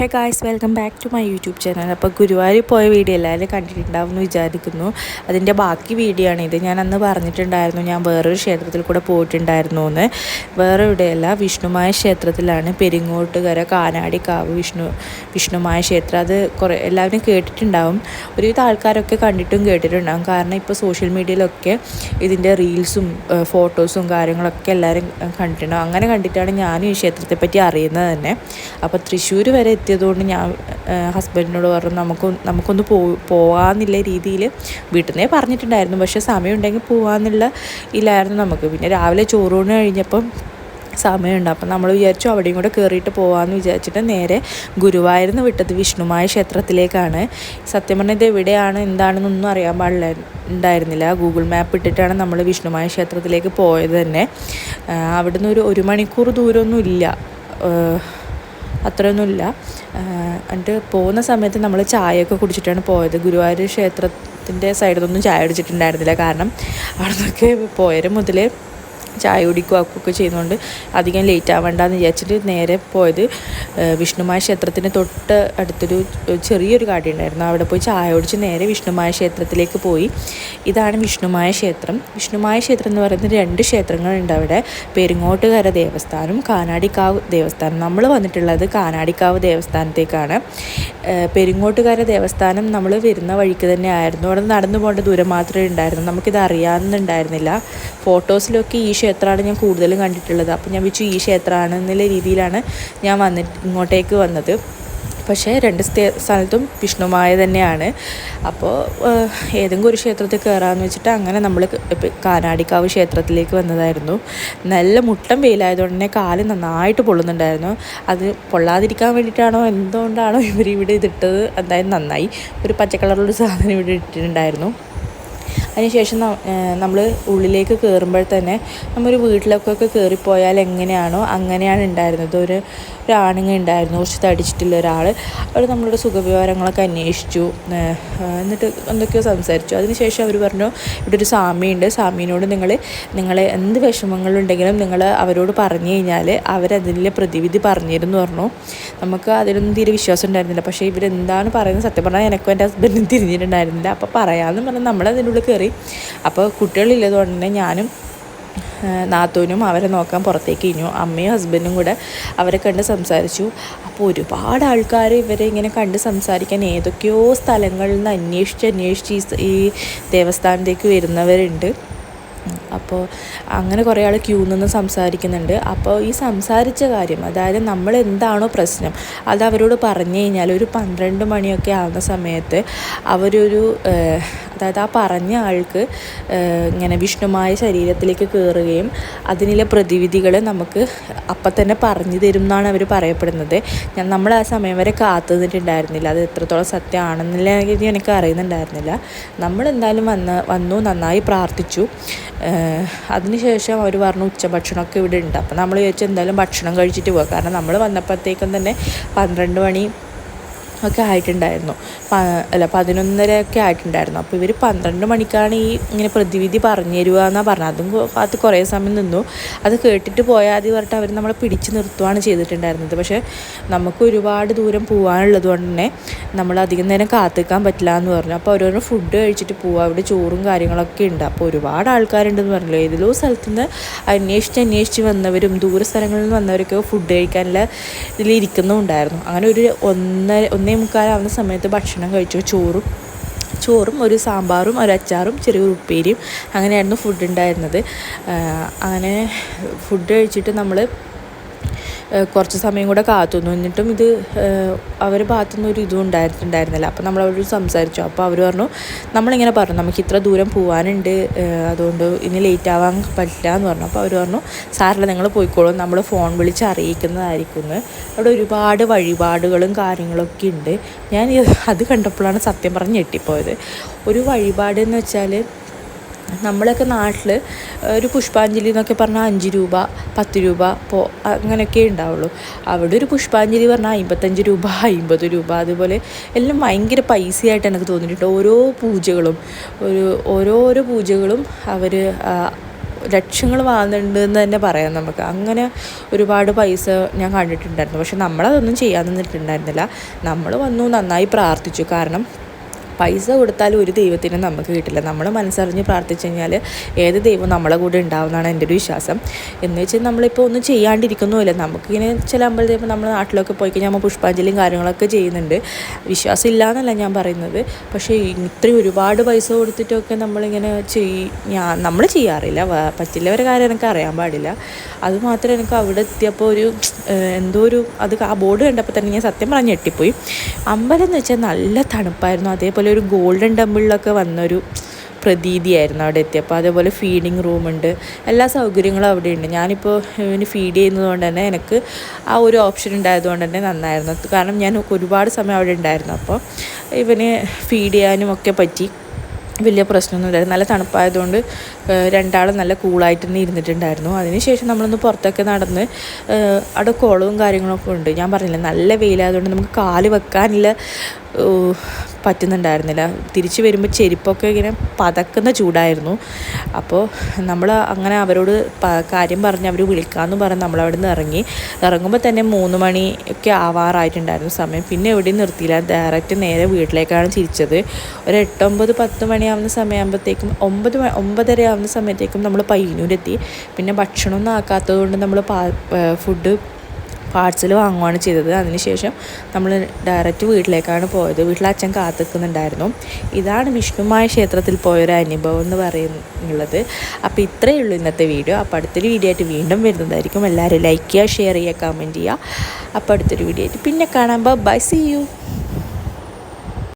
Hey guys welcome back to my YouTube channel അപ്പോൾ ഗുരുവായൂർ പോയ video എല്ലാവരും കണ്ടിട്ടുണ്ടാവും എന്ന് വിചാരിക്കുന്നു. അതിന്റെ ബാക്കി വീഡിയോ ആണ് ഇത്. ഞാൻ അന്ന് പറഞ്ഞിട്ടുണ്ടായിരുന്നു ഞാൻ വേറൊരു ക്ഷേത്രത്തിൽ കൂടെ പോയിട്ടുണ്ടായിരുന്നു എന്ന് വേറെ ഇവിടെയല്ല വിഷ്ണുമായ ക്ഷേത്രത്തിലാണ് പെരിങ്ങോട്ടുകര കാനാടിക്കാവ് വിഷ്ണു വിഷ്ണുമായ ക്ഷേത്രം. അത് കുറേ എല്ലാവരും കേട്ടിട്ടുണ്ടാവും. ഒരുവിധ ആൾക്കാരൊക്കെ കണ്ടിട്ടും കേട്ടിട്ടുണ്ടാവും. കാരണം ഇപ്പോൾ സോഷ്യൽ മീഡിയയിലൊക്കെ ഇതിന്റെ റീൽസും ഫോട്ടോസും കാര്യങ്ങളൊക്കെ എല്ലാവരും കണ്ടിട്ടുണ്ടാവും. അങ്ങനെ കണ്ടിട്ടാണ് ഞാനും ഈ ക്ഷേത്രത്തെപ്പറ്റി അറിയുന്നത് തന്നെ. അപ്പോൾ തൃശ്ശൂർ വരെ എത്തിയതുകൊണ്ട് ഞാൻ ഹസ്ബൻഡിനോട് പറഞ്ഞു നമുക്ക് നമുക്കൊന്ന് പോ പോകാമെന്നുള്ള രീതിയിൽ വീട്ടിൽ നിന്നേ പറഞ്ഞിട്ടുണ്ടായിരുന്നു. പക്ഷേ സമയമുണ്ടെങ്കിൽ പോകാമെന്നുള്ള ഇല്ലായിരുന്നു നമുക്ക്. പിന്നെ രാവിലെ ചോറൂണ് കഴിഞ്ഞപ്പം സമയമുണ്ട്. അപ്പം നമ്മൾ വിചാരിച്ചു അവിടെയും കൂടെ കയറിയിട്ട് പോകാമെന്ന് വിചാരിച്ചിട്ട് നേരെ ഗുരുവായൂർന്ന് വിട്ടത് വിഷ്ണുമായ ക്ഷേത്രത്തിലേക്കാണ്. സത്യം പറഞ്ഞാൽ ഇത് എവിടെയാണ് എന്താണെന്നൊന്നും അറിയാൻ പാടില്ല ഉണ്ടായിരുന്നില്ല. ഗൂഗിൾ മാപ്പ് ഇട്ടിട്ടാണ് നമ്മൾ വിഷ്ണുമായ ക്ഷേത്രത്തിലേക്ക് പോയത് തന്നെ. അവിടുന്ന് ഒരു ഒരു മണിക്കൂർ ദൂരമൊന്നും ഇല്ല അത്രയൊന്നുമില്ല. എന്നിട്ട് പോകുന്ന സമയത്ത് നമ്മൾ ചായയൊക്കെ കുടിച്ചിട്ടാണ് പോയത്. ഗുരുവായൂർ ക്ഷേത്രത്തിന്റെ സൈഡിൽ നിന്നൊന്നും ചായ കുടിച്ചിട്ടുണ്ടായിരുന്നില്ല. കാരണം അവിടെ നിന്നൊക്കെ പോയത് മുതലേ ചായ കുടിക്കുക ഒക്കെ ചെയ്യുന്നതുകൊണ്ട് അധികം ലേറ്റ് ആവണ്ടെന്ന് വിചാരിച്ചിട്ട് നേരെ പോയത്. വിഷ്ണുമായ ക്ഷേത്രത്തിന് തൊട്ട് അടുത്തൊരു ചെറിയൊരു കാടി ഉണ്ടായിരുന്നു അവിടെ പോയി ചായ കുടിച്ച് നേരെ വിഷ്ണുമായ ക്ഷേത്രത്തിലേക്ക് പോയി. ഇതാണ് വിഷ്ണുമായ ക്ഷേത്രം. വിഷ്ണുമായ ക്ഷേത്രം എന്ന് പറയുന്നത് രണ്ട് ക്ഷേത്രങ്ങളുണ്ട് അവിടെ. പെരുങ്ങോട്ടുകര ദേവസ്ഥാനം കാനാടിക്കാവ് ദേവസ്ഥാനം. നമ്മൾ വന്നിട്ടുള്ളത് കാനാടിക്കാവ് ദേവസ്ഥാനത്തേക്കാണ്. പെരുങ്ങോട്ടുകര ദേവസ്ഥാനം നമ്മൾ വരുന്ന വഴിക്ക് തന്നെ ആയിരുന്നു അവിടെ നടന്നു പോകേണ്ട ദൂരം മാത്രമേ ഉണ്ടായിരുന്നു നമുക്കിത് അറിയാമെന്നുണ്ടായിരുന്നില്ല ഫോട്ടോസിലൊക്കെ ഈ ക്ഷേത്രമാണ് ഞാൻ കൂടുതലും കണ്ടിട്ടുള്ളത്. അപ്പോൾ ഞാൻ വെച്ചു ഈ ക്ഷേത്രമാണ് എന്നുള്ള രീതിയിലാണ് ഞാൻ വന്നിട്ട് ഇങ്ങോട്ടേക്ക് വന്നത്. പക്ഷേ രണ്ട് സ്ഥലത്തും വിഷ്ണുമായ തന്നെയാണ്. അപ്പോൾ ഏതെങ്കിലും ഒരു ക്ഷേത്രത്തിൽ കയറാമെന്ന് വെച്ചിട്ട് അങ്ങനെ നമ്മൾ കാനാടിക്കാവ് ക്ഷേത്രത്തിലേക്ക് വന്നതായിരുന്നു. നല്ല മുട്ടം വെയിലായതുകൊണ്ട് തന്നെ കാൽ നന്നായിട്ട് പൊള്ളുന്നുണ്ടായിരുന്നു. അത് പൊള്ളാതിരിക്കാൻ വേണ്ടിയിട്ടാണോ എന്തുകൊണ്ടാണോ ഇവർ ഇവിടെ ഇതിട്ടത്? എന്തായാലും നന്നായി. ഒരു പച്ച കളറുള്ള സാധനം ഇവിടെ ഇട്ടിട്ടുണ്ടായിരുന്നു. അതിനുശേഷം നമ്മൾ ഉള്ളിലേക്ക് കയറുമ്പോൾ തന്നെ നമ്മൊരു വീട്ടിലൊക്കെ കയറിപ്പോയാൽ എങ്ങനെയാണോ അങ്ങനെയാണ് ഉണ്ടായിരുന്നത്. ഒരു ഒരാണുങ്ങ ഉണ്ടായിരുന്നു കുറച്ച് തടിച്ചിട്ടുള്ള ഒരാൾ അവർ നമ്മളോട് സുഖവിവരങ്ങളൊക്കെ അന്വേഷിച്ചു. എന്നിട്ട് എന്തൊക്കെയോ സംസാരിച്ചു. അതിനുശേഷം അവർ പറഞ്ഞു ഇവിടെ ഒരു സ്വാമിയുണ്ട്. സ്വാമീനോട് നിങ്ങൾ നിങ്ങളെ എന്ത് വിഷമങ്ങളുണ്ടെങ്കിലും നിങ്ങൾ അവരോട് പറഞ്ഞു കഴിഞ്ഞാൽ അവരതിലെ പ്രതിവിധി പറഞ്ഞിരുന്നു പറഞ്ഞു. നമുക്ക് അതിലൊന്നും തീരെ വിശ്വാസം ഉണ്ടായിരുന്നില്ല. പക്ഷേ ഇവരെന്താണ് പറയുന്നത് സത്യം പറഞ്ഞാൽ എനിക്കും എന്റെ ഹസ്ബൻഡിനും തിരിഞ്ഞിട്ടുണ്ടായിരുന്നില്ല. അപ്പോൾ പറയാമെന്ന് പറഞ്ഞാൽ നമ്മൾ കയറി കയറി. അപ്പോൾ കുട്ടികളില്ലതുകൊണ്ട് തന്നെ ഞാനും നാത്തൂനും അവരെ നോക്കാൻ പുറത്തേക്ക് കഴിഞ്ഞു അമ്മയും ഹസ്ബൻഡും കൂടെ അവരെ കണ്ട് സംസാരിച്ചു. അപ്പോൾ ഒരുപാട് ആൾക്കാർ ഇവരെ ഇങ്ങനെ കണ്ട് സംസാരിക്കാൻ ഏതൊക്കെയോ സ്ഥലങ്ങളിൽ നിന്ന് അന്വേഷിച്ച് അന്വേഷിച്ച് ഈ ദേവസ്ഥാനത്തേക്ക് വരുന്നവരുണ്ട്. അപ്പോൾ അങ്ങനെ കുറേ ആൾ ക്യൂ നിന്ന് സംസാരിക്കുന്നുണ്ട്. അപ്പോൾ ഈ സംസാരിച്ച കാര്യം അതായത് നമ്മൾ എന്താണോ പ്രശ്നം അത് അവരോട് പറഞ്ഞു കഴിഞ്ഞാൽ ഒരു പന്ത്രണ്ട് മണിയൊക്കെ ആവുന്ന സമയത്ത് അവരൊരു അതായത് ആ പറഞ്ഞ ആൾക്ക് ഇങ്ങനെ വിഷ്ണുമായ ശരീരത്തിലേക്ക് കയറുകയും അതിനുള്ള പ്രതിവിധികൾ നമുക്ക് അപ്പം തന്നെ പറഞ്ഞു തരും എന്നാണ് അവർ പറയപ്പെടുന്നത്. ഞാൻ നമ്മൾ ആ സമയം വരെ കാത്തു നിന്നിട്ടുണ്ടായിരുന്നില്ല അത് എത്രത്തോളം സത്യമാണെന്നില്ലെങ്കിൽ എനിക്ക് അറിയുന്നുണ്ടായിരുന്നില്ല. നമ്മൾ എന്തായാലും വന്ന് വന്നു നന്നായി പ്രാർത്ഥിച്ചു. അതിനുശേഷം അവർ പറഞ്ഞു ഉച്ചഭക്ഷണമൊക്കെ ഇവിടെ ഉണ്ട് അപ്പോൾ നമ്മൾ വിചാരിച്ചു എന്തായാലും ഭക്ഷണം കഴിച്ചിട്ട് പോകാം കാരണം നമ്മൾ വന്നപ്പോഴത്തേക്കും തന്നെ പന്ത്രണ്ട് മണി ഒക്കെ ആയിട്ടുണ്ടായിരുന്നു. അല്ല പതിനൊന്നര ഒക്കെ ആയിട്ടുണ്ടായിരുന്നു. അപ്പോൾ ഇവർ പന്ത്രണ്ട് മണിക്കാണ് ഈ ഇങ്ങനെ പ്രതിവിധി പറഞ്ഞു തരിക എന്നാണ് പറഞ്ഞത്. അതും അത് കുറേ സമയം നിന്നു. അത് കേട്ടിട്ട് പോയാൽ അത് പറഞ്ഞിട്ട് അവർ നമ്മളെ പിടിച്ച് നിർത്തുകയാണ് ചെയ്തിട്ടുണ്ടായിരുന്നത്. പക്ഷേ നമുക്ക് ഒരുപാട് ദൂരം പോകാനുള്ളത് കൊണ്ട് തന്നെ നമ്മൾ അധികം നേരം കാത്തിക്കാൻ പറ്റില്ല എന്ന് പറഞ്ഞു. അപ്പോൾ ഓരോരോ ഫുഡ് കഴിച്ചിട്ട് പോവുക അവിടെ ചോറും കാര്യങ്ങളൊക്കെ ഉണ്ട്. അപ്പോൾ ഒരുപാട് ആൾക്കാരുണ്ടെന്ന് പറഞ്ഞല്ലോ? ഏതിലോ സ്ഥലത്തുനിന്ന് അന്വേഷിച്ച് അന്വേഷിച്ച് വന്നവരും ദൂര സ്ഥലങ്ങളിൽ നിന്ന് വന്നവരൊക്കെ ഫുഡ് കഴിക്കാനുള്ള ഇതിലിരിക്കുന്നുണ്ടായിരുന്നു അങ്ങനെ ഒരു ഒന്നര ഒന്നേ മുക്കാലാവുന്ന സമയത്ത് ഭക്ഷണം കഴിച്ചു. ചോറും ചോറും ഒരു സാമ്പാറും ഒരു അച്ചാറും ചെറിയൊരു ഉപ്പേരിയും. അങ്ങനെയായിരുന്നു ഫുഡ് ഉണ്ടായിരുന്നത്. അങ്ങനെ ഫുഡ് കഴിച്ചിട്ട് നമ്മൾ കുറച്ച് സമയം കൂടെ കാത്തുനിന്നു. എന്നിട്ടും ഇത് അവർ ഭാഗത്തുനിന്ന് ഒരു ഇതും ഉണ്ടായിട്ടുണ്ടായിരുന്നില്ല. അപ്പോൾ നമ്മൾ അവരോട് സംസാരിച്ചു. അപ്പോൾ അവർ പറഞ്ഞു നമ്മളിങ്ങനെ പറഞ്ഞു. നമുക്ക് ഇത്ര ദൂരം പോകാനുണ്ട് അതുകൊണ്ട് ഇനി ലേറ്റ് ആവാൻ പറ്റില്ല എന്ന് പറഞ്ഞു. അപ്പോൾ അവർ പറഞ്ഞു സാറില്ല നിങ്ങൾ പോയിക്കോളും. നമ്മൾ ഫോൺ വിളിച്ച് അറിയിക്കുന്നതായിരിക്കും അവിടെ ഒരുപാട് വഴിപാടുകളും കാര്യങ്ങളൊക്കെ ഉണ്ട്. ഞാൻ അത് കണ്ടപ്പോഴാണ് സത്യം പറഞ്ഞ് ഞെട്ടിപ്പോയത്. ഒരു വഴിപാട് എന്ന് വെച്ചാൽ നമ്മളൊക്കെ നാട്ടിൽ ഒരു പുഷ്പാഞ്ജലി എന്നൊക്കെ പറഞ്ഞാൽ അഞ്ച് രൂപ പത്ത് രൂപ പോ അങ്ങനെയൊക്കെ ഉണ്ടാവുള്ളൂ. അവിടെ ഒരു പുഷ്പാഞ്ജലി പറഞ്ഞാൽ അമ്പത്തഞ്ച് രൂപ അമ്പത് രൂപ അതുപോലെ എല്ലാം ഭയങ്കര പൈസയായിട്ട് എനിക്ക് തോന്നിയിട്ടുണ്ട്. ഓരോ പൂജകളും ഒരു ഓരോരോ പൂജകളും അവർ ലക്ഷങ്ങൾ വാങ്ങുന്നുണ്ട് എന്ന് തന്നെ പറയാം നമുക്ക്. അങ്ങനെ ഒരുപാട് പൈസ ഞാൻ കണ്ടിട്ടുണ്ടായിരുന്നു. പക്ഷെ നമ്മളതൊന്നും ചെയ്യാൻ നിന്നിട്ടുണ്ടായിരുന്നില്ല. നമ്മൾ വന്നു നന്നായി പ്രാർത്ഥിച്ചു. കാരണം പൈസ കൊടുത്താലും ഒരു ദൈവത്തിനും നമുക്ക് കിട്ടില്ല. നമ്മൾ മനസ്സറിഞ്ഞ് പ്രാർത്ഥിച്ചു കഴിഞ്ഞാൽ ഏത് ദൈവം നമ്മളെ കൂടെ ഉണ്ടാവുമെന്നാണ് എന്റെ ഒരു വിശ്വാസം. എന്ന് വെച്ചാൽ നമ്മളിപ്പോൾ ഒന്നും ചെയ്യാണ്ടിരിക്കുന്നുമില്ല. നമുക്കിങ്ങനെ ചില അമ്പലത്തിൽ ഇപ്പോൾ നമ്മൾ നാട്ടിലൊക്കെ പോയി കഴിഞ്ഞാൽ നമ്മൾ പുഷ്പാഞ്ജലിയും കാര്യങ്ങളൊക്കെ ചെയ്യുന്നുണ്ട്. വിശ്വാസം ഇല്ല എന്നല്ല ഞാൻ പറയുന്നത്. പക്ഷേ ഇത്രയും ഒരുപാട് പൈസ കൊടുത്തിട്ടൊക്കെ നമ്മളിങ്ങനെ ചെയ് ഞാൻ നമ്മൾ ചെയ്യാറില്ല. പറ്റില്ലവരെ കാര്യം എനിക്ക് അറിയാൻ പാടില്ല. അതുമാത്രം എനിക്ക് അവിടെ എത്തിയപ്പോൾ ഒരു എന്തോ ഒരു അത് ആ ബോർഡ് കണ്ടപ്പോൾ തന്നെ ഞാൻ സത്യം പറഞ്ഞ് ഞെട്ടിപ്പോയി. അമ്പലം എന്ന് വെച്ചാൽ നല്ല തണുപ്പായിരുന്നു. അതേപോലെ ഒരു ഗോൾഡൻ ടെമ്പിളിലൊക്കെ വന്നൊരു പ്രതീതിയായിരുന്നു അവിടെ എത്തിയപ്പോൾ അതേപോലെ ഫീഡിങ് റൂമുണ്ട് എല്ലാ സൗകര്യങ്ങളും അവിടെ ഉണ്ട്. ഞാനിപ്പോൾ ഇവന് ഫീഡ് ചെയ്യുന്നതുകൊണ്ട് തന്നെ എനിക്ക് ആ ഒരു ഓപ്ഷൻ ഉണ്ടായതുകൊണ്ട് തന്നെ നന്നായിരുന്നു. കാരണം ഞാൻ ഒരുപാട് സമയം അവിടെ ഉണ്ടായിരുന്നു. അപ്പോൾ ഇവന് ഫീഡ് ചെയ്യാനും ഒക്കെ പറ്റി. വലിയ പ്രശ്നമൊന്നും ഇല്ലായിരുന്നു. നല്ല തണുപ്പായതുകൊണ്ട് രണ്ടാളും നല്ല കൂളായിട്ട് തന്നെ ഇരുന്നിട്ടുണ്ടായിരുന്നു. അതിനുശേഷം നമ്മളൊന്ന് പുറത്തൊക്കെ നടന്ന് അവിടെ കുളവും കാര്യങ്ങളൊക്കെ ഉണ്ട്. ഞാൻ പറഞ്ഞില്ല നല്ല വെയിലായതുകൊണ്ട് നമുക്ക് കാൽ വെക്കാനുള്ള ഏഹ് പറ്റുന്നുണ്ടായിരുന്നില്ല. തിരിച്ചു വരുമ്പോൾ ചെരുപ്പൊക്കെ ഇങ്ങനെ പതക്കുന്ന ചൂടായിരുന്നു. അപ്പോൾ നമ്മൾ അങ്ങനെ അവരോട് കാര്യം പറഞ്ഞ് അവർ വിളിക്കാമെന്ന് പറഞ്ഞ് നമ്മൾ അവിടെ നിന്ന് ഇറങ്ങി. ഇറങ്ങുമ്പോൾ തന്നെ മൂന്ന് മണി ഒക്കെ ആവാറായിട്ടുണ്ടായിരുന്നു സമയം. പിന്നെ എവിടെയും നിർത്തിയില്ല. ഡയറക്റ്റ് നേരെ വീട്ടിലേക്കാണ് തിരിച്ചത് ഒരു എട്ടൊമ്പത് പത്ത് മണിയാവുന്ന സമയമാകുമ്പോഴത്തേക്കും ഒമ്പത് ഒമ്പതര ആവുന്ന സമയത്തേക്കും നമ്മൾ പയ്യന്നൂരെത്തി. പിന്നെ ഭക്ഷണമൊന്നും ആക്കാത്തത് കൊണ്ട് നമ്മൾ ഫുഡ് പാർസൽ വാങ്ങുകയാണ് ചെയ്തത്. അതിനുശേഷം നമ്മൾ ഡയറക്റ്റ് വീട്ടിലേക്കാണ് പോയത്. വീട്ടിൽ അച്ഛൻ കാത്തിക്കുന്നുണ്ടായിരുന്നു. ഇതാണ് വിഷ്ണുമായ ക്ഷേത്രത്തിൽ പോയൊരു അനുഭവം എന്ന് പറയുന്നുള്ളത് അപ്പോൾ ഇത്രയേ ഉള്ളൂ ഇന്നത്തെ വീഡിയോ. അപ്പോൾ അടുത്തൊരു വീഡിയോ ആയിട്ട് വീണ്ടും വരുന്നതായിരിക്കും. എല്ലാവരും ലൈക്ക് ചെയ്യുക ഷെയർ ചെയ്യുക കമന്റ് ചെയ്യുക. അപ്പോൾ അടുത്തൊരു വീഡിയോ ആയിട്ട് പിന്നെ കാണാം. By C U